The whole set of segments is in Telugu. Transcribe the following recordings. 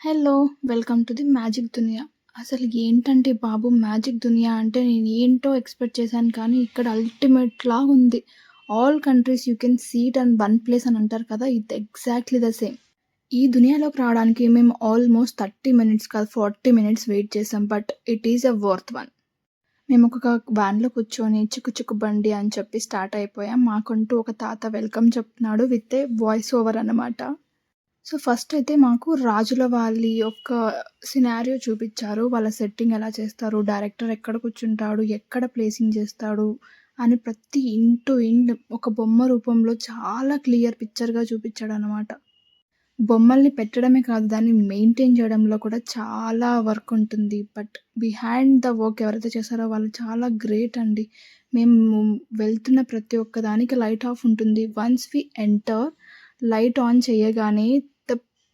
Hello welcome to the magic దునియా అసలు ఏంటంటే బాబు మ్యాజిక్ దునియా అంటే నేను ఏంటో ఎక్స్పెక్ట్ చేశాను కానీ ఇక్కడ అల్టిమేట్ లాగా ఉంది. All countries you can seat and one place అని అంటారు కదా ఇది ఎగ్జాక్ట్లీ ద సేమ్ ఈ దునియాలోకి రావడానికి మేము ఆల్మోస్ట్ థర్టీ మినిట్స్ కాదు ఫార్టీ మినిట్స్ వెయిట్ చేసాం but it is a worth one మేము ఒక వ్యాన్లో కూర్చొని చిక్కు చిక్కు బండి అని చెప్పి స్టార్ట్ అయిపోయాం. మాకంటూ ఒక తాత వెల్కమ్ చెప్తున్నాడు విత్ ఏ వాయిస్ ఓవర్ అనమాట సో ఫస్ట్ అయితే మాకు రాజుల వాళ్ళ యొక్క సినారియో చూపించారు. వాళ్ళ సెట్టింగ్ ఎలా చేస్తారు? డైరెక్టర్ ఎక్కడ కూర్చుంటాడు? ఎక్కడ ప్లేసింగ్ చేస్తాడు? అని ప్రతి ఇంటూ ఇండ్ ఒక బొమ్మ రూపంలో చాలా క్లియర్ పిక్చర్గా చూపించాడు అనమాట బొమ్మల్ని పెట్టడమే కాదు దాన్ని మెయింటైన్ చేయడంలో కూడా చాలా వర్క్ ఉంటుంది. బట్ బిహైండ్ ద వర్క్ ఎవరైతే చేస్తారో వాళ్ళు చాలా గ్రేట్ అండి. మేము వెళ్తున్న ప్రతి ఒక్క దానికి లైట్ ఆఫ్ ఉంటుంది. Once we enter light on చేయగానే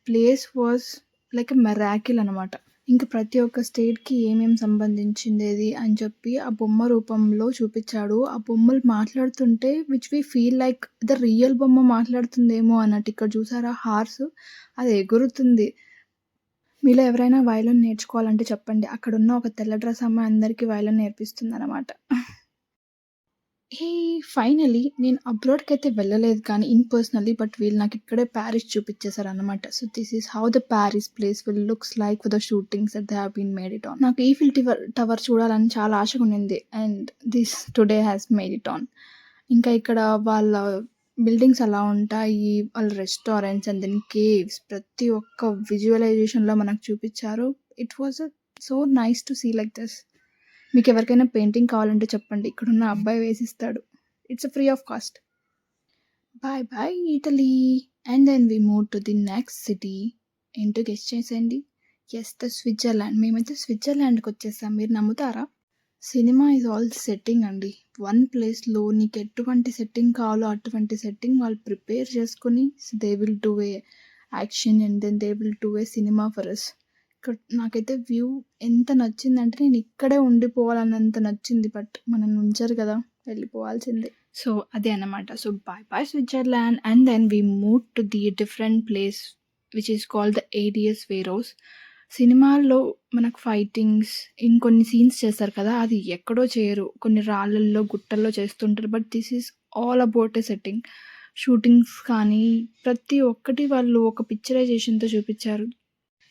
ప్లేస్ వాజ్ లైక్ మెరాకిల్ అనమాట ఇంకా ప్రతి ఒక్క స్టేట్కి ఏమేమి సంబంధించింది అని చెప్పి ఆ బొమ్మ రూపంలో చూపించాడు. ఆ బొమ్మలు మాట్లాడుతుంటే which we feel like the real బొమ్మ మాట్లాడుతుందేమో అన్నట్టు ఇక్కడ చూసారా? హార్స్ అది ఎగురుతుంది. మీలో ఎవరైనా వయలిన్ నేర్చుకోవాలంటే చెప్పండి. అక్కడున్న ఒక తెల్ల డ్రెస్ అమ్మాయి అందరికీ వయలిన్ నేర్పిస్తుంది అనమాట హే ఫైనలీ నేను అబ్రాడ్కి అయితే వెళ్ళలేదు కానీ ఇన్ పర్సనల్లీ బట్ వీళ్ళు నాకు ఇక్కడే ప్యారిస్ చూపించేశారు అనమాట so this is how the Paris place will looks like for the shootings that they have been made it on నాకు ఈఫిల్ టవర్ టవర్ చూడాలని చాలా ఆశగా ఉండింది and this today has made it on ఇంకా ఇక్కడ వాళ్ళ బిల్డింగ్స్ అలా ఉంటాయి వాళ్ళ రెస్టారెంట్స్ అండ్ దెన్ కేవ్స్ ప్రతి ఒక్క విజువలైజేషన్లో మనకు చూపించారు. It was so nice to see like this మీకు ఎవరికైనా పెయింటింగ్ కావాలంటే చెప్పండి. ఇక్కడున్న అబ్బాయి వేసిస్తాడు. It's free of cost bye bye Italy and then we move to the next city ఏంటో గెస్ట్ చేసేయండి. ఎస్ ద స్విట్జర్లాండ్ మేమైతే స్విట్జర్లాండ్కి వచ్చేసాం. మీరు నమ్ముతారా? సినిమా ఇస్ ఆల్ సెట్టింగ్ అండి. వన్ ప్లేస్లో నీకు ఎటువంటి సెట్టింగ్ కావాలో అటువంటి సెట్టింగ్ వాళ్ళు ప్రిపేర్ చేసుకుని they will do a action and then they will do a cinema for us ఇక్కడ నాకైతే వ్యూ ఎంత నచ్చిందంటే నేను ఇక్కడే ఉండిపోవాలన్నంత నచ్చింది బట్ మనం ఉంచారు కదా వెళ్ళిపోవాల్సిందే. సో అదే అన్నమాట. So bye bye Switzerland and then we move to the different place which is called the ఏడియస్ వేరోస్ సినిమాల్లో మనకు ఫైటింగ్స్ ఇంకొన్ని సీన్స్ చేస్తారు కదా అది ఎక్కడో చేయరు. కొన్ని రాళ్ళల్లో గుట్టల్లో చేస్తుంటారు. But this is all about a setting shootings కానీ ప్రతి ఒక్కటి వాళ్ళు ఒక పిక్చరైజేషన్తో చూపించారు.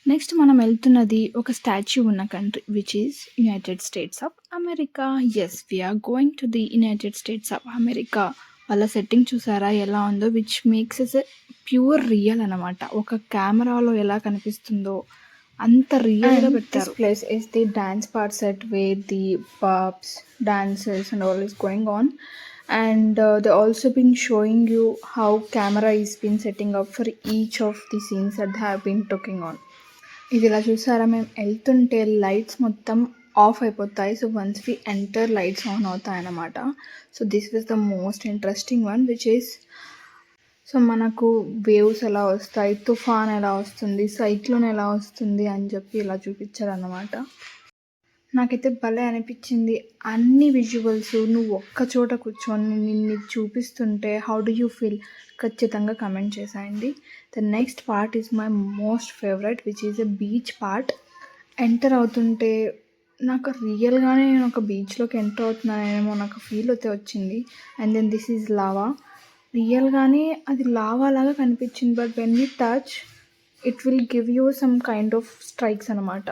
నెక్స్ట్ మనం వెళ్తున్నది ఒక స్టాచ్యూ ఉన్న country which is United States of America as we are going to the United States of America వాళ్ళ సెట్టింగ్ చూసారా? ఎలా ఉందో? Which makes us a pure real అనమాట ఒక కెమెరాలో ఎలా కనిపిస్తుందో అంత రియల్గా పెట్టారు. Place is the dance part set way the pops dances and all is going on and uh, they also been showing you how camera is been setting up for each of the scenes that they have been talking on. ఇది ఇలా చూసారా? మేము వెళ్తుంటే లైట్స్ మొత్తం ఆఫ్ అయిపోతాయి. So once we enter lights on అవుతాయి అన్నమాట so this was the most interesting one which is so మనకు వేవ్స్ ఎలా వస్తాయి? తుఫాన్ ఎలా వస్తుంది? సైక్లోన్ ఎలా వస్తుంది? అని చెప్పి ఇలా చూపించారు అన్నమాట నాకైతే భలే అనిపించింది. అన్ని విజువల్స్ నువ్వు ఒక్క చోట కూర్చొని నిన్ను చూపిస్తుంటే హౌ డు యూ ఫీల్ ఖచ్చితంగా కమెంట్ చేసేయండి. The next part is my most favourite which is a beach part enter అవుతుంటే నాకు రియల్గానే నేను ఒక బీచ్లోకి ఎంటర్ అవుతున్నానేమో నాకు ఫీల్ అయితే వచ్చింది. And then this is lava రియల్గానే అది లావా లాగా కనిపించింది but when you touch it will give you some kind of strikes అనమాట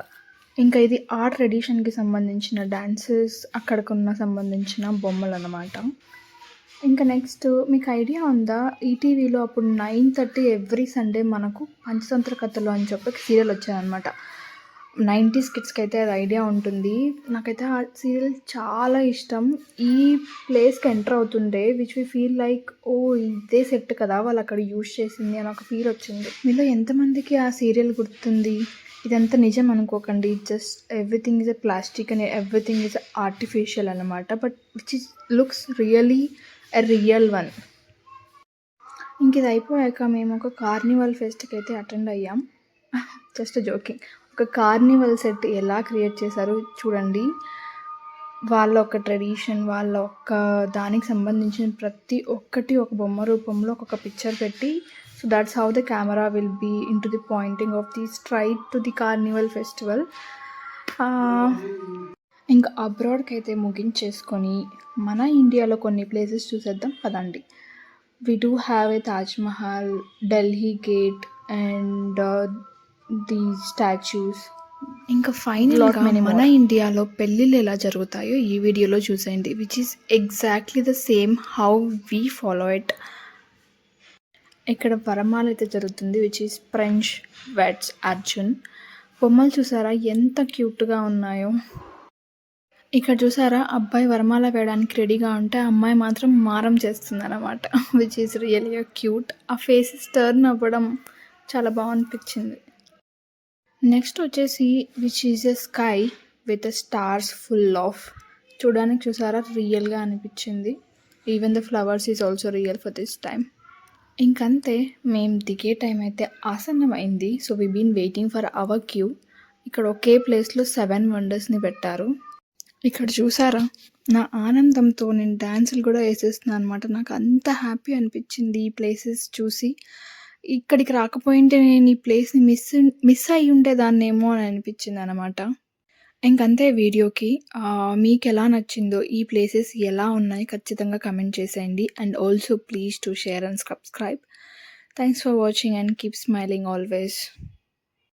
ఇంకా ఇది ఆ ట్రెడిషన్కి సంబంధించిన డ్యాన్సెస్ అక్కడికున్న సంబంధించిన బొమ్మలు అనమాట ఇంకా నెక్స్ట్ మీకు ఐడియా ఉందా? ఈటీవీలో అప్పుడు నైన్ థర్టీ ఎవ్రీ సండే మనకు పంచతంత్ర కథలు అని చెప్పి సీరియల్ వచ్చాయన్నమాట నైంటీస్ కిడ్స్కి అయితే అది ఐడియా ఉంటుంది. నాకైతే ఆ సీరియల్ చాలా ఇష్టం. ఈ ప్లేస్కి ఎంటర్ అవుతుండే which we feel like oh ఇదే సెట్ కదా వాళ్ళు అక్కడ యూజ్ చేసింది అని ఒక ఫీల్ వచ్చింది. మీలో ఎంతమందికి ఆ సీరియల్ గుర్తుంది? ఇదంతా నిజం అనుకోకండి. Just everything is a plastic and everything is artificial అనమాట but which is looks really a real one ఇంక ఇది అయిపోయాక మేము ఒక కార్నివల్ ఫెస్ట్కి అయితే అటెండ్ అయ్యాం. జస్ట్ జోకింగ్ ఒక కార్నివల్ సెట్ ఎలా క్రియేట్ చేశారో చూడండి. వాళ్ళ ఒక ట్రెడిషన్ వాళ్ళ ఒక్క దానికి సంబంధించిన ప్రతి ఒక్కటి ఒక బొమ్మ రూపంలో ఒక్కొక్క పిక్చర్ పెట్టి So that's how the camera will be into the pointing of the straight to the carnival festival. Uh, ఇంకా అబ్రాడ్కి అయితే ముగించేసుకొని మన ఇండియాలో కొన్ని ప్లేసెస్ చూసేద్దాం పదండి we do have a Taj Mahal Delhi gate and the statues ఇంకా ఫైనల్ మన. ఇండియాలో పెళ్ళిళ్ళు ఎలా జరుగుతాయో ఈ వీడియోలో చూసేయండి which is exactly the same how we follow it ఇక్కడ వరమాల అయితే జరుగుతుంది which is French vets Arjun బొమ్మలు చూసారా? ఎంత క్యూట్గా ఉన్నాయో. ఇక్కడ చూసారా? అబ్బాయి వరమాల వేయడానికి రెడీగా ఉంటే అమ్మాయి మాత్రం మారం చేస్తుందన్నమాట విచ్ ఈస్ రియల్లీ క్యూట్ ఆ ఫేసెస్ టర్న్ అవ్వడం చాలా బాగనిపించింది నెక్స్ట్ వచ్చేసి which is a sky with stars full of చూడడానికి చూసారా? రియల్గా అనిపించింది. Even the flowers is also real for this time ఇంకంతే మేము దిగే టైం అయితే ఆసన్నమైంది. So we been waiting for our queue ఇక్కడ ఒకే ప్లేస్లో సెవెన్ వండర్స్ని పెట్టారు. ఇక్కడ చూసారా? నా ఆనందంతో నేను డ్యాన్సులు కూడా వేసేస్తున్నాను అనమాట నాకు అంత హ్యాపీ అనిపించింది ఈ ప్లేసెస్ చూసి. ఇక్కడికి రాకపోయింటే నేను ఈ ప్లేస్ని మిస్ మిస్ అయ్యి ఉండేదాన్నేమో అని అనిపించింది అనమాట ఇంకంతే వీడియోకి మీకు ఎలా నచ్చిందో ఈ ప్లేసెస్ ఎలా ఉన్నాయి ఖచ్చితంగా కమెంట్ చేసేయండి. And also please to share and subscribe thanks for watching and keep smiling always